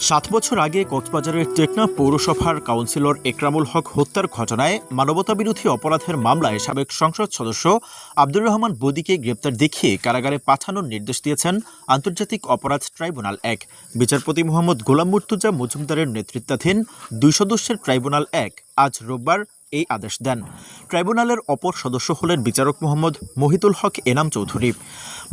সাত বছর আগে কক্সবাজারের টেকনা পৌরসভার কাউন্সিলর একরামুল হক হত্যার ঘটনায় মানবতাবিরোধী অপরাধের মামলায় সাবেক সংসদ সদস্য আব্দুর রহমান বদিকে গ্রেপ্তার দেখিয়ে কারাগারে পাঠানোর নির্দেশ দিয়েছেন আন্তর্জাতিক অপরাধ ট্রাইব্যুনাল এক। বিচারপতি মোহাম্মদ গোলাম মুর্তুজা মজুমদারের নেতৃত্বাধীন দুই সদস্যের ট্রাইব্যুনাল এক। আজ রোববার এই আদেশ দেন। ট্রাইব্যুনালের অপর সদস্য হলেন বিচারক মোহাম্মদ মহিতুল হক এনাম চৌধুরী।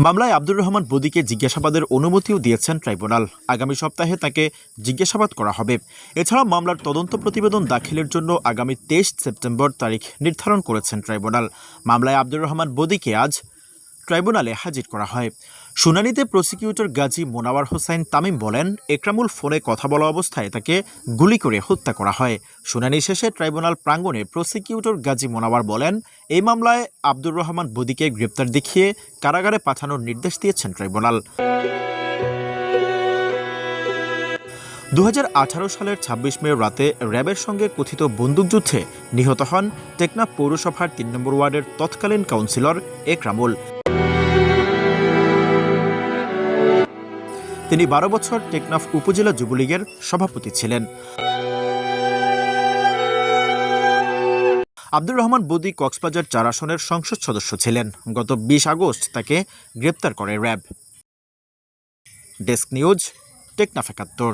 মামলায় আব্দুর রহমান বদিকে জিজ্ঞাসাবাদের অনুমতিও দিয়েছেন ট্রাইব্যুনাল। আগামী সপ্তাহে তাকে জিজ্ঞাসাবাদ করা হবে। এছাড়া মামলার তদন্ত প্রতিবেদন দাখিলের জন্য আগামী তেইশ সেপ্টেম্বর তারিখ নির্ধারণ করেছেন ট্রাইব্যুনাল। মামলায় আব্দুর রহমান বদিকে আজ ট্রাইব্যুনালে হাজির করা হয়। শুনানিতে প্রসিকিউটর গাজী মোনাওয়ার হোসাইন তামিম বলেন, একরামুল ফোনে কথা বলা অবস্থায় তাকে গুলি করে হত্যা করা হয়। শুনানি শেষে ট্রাইব্যুনাল প্রাঙ্গণে প্রসিকিউটর গাজী মোনাওয়ার বলেন, এই মামলায় আব্দুর রহমান বদিকে গ্রেপ্তার দেখিয়ে কারাগারে পাঠানোর নির্দেশ দিয়েছেন ট্রাইব্যুনাল। দু হাজার আঠারো সালের ২৬ মে রাতে র্যাবের সঙ্গে কথিত বন্দুকযুদ্ধে নিহত হন টেকনাফ পৌরসভার তিন নম্বর ওয়ার্ডের তৎকালীন কাউন্সিলর একরামুল। তিনি বারো বছর টেকনাফ উপজেলা যুবলীগের সভাপতি ছিলেন। আব্দুর রহমান বদি কক্সবাজার চার আসনের সংসদ সদস্য ছিলেন। গত বিশ আগস্ট তাকে গ্রেপ্তার করে র্যাব। ডেস্ক নিউজ, টেকনাফ একাত্তর।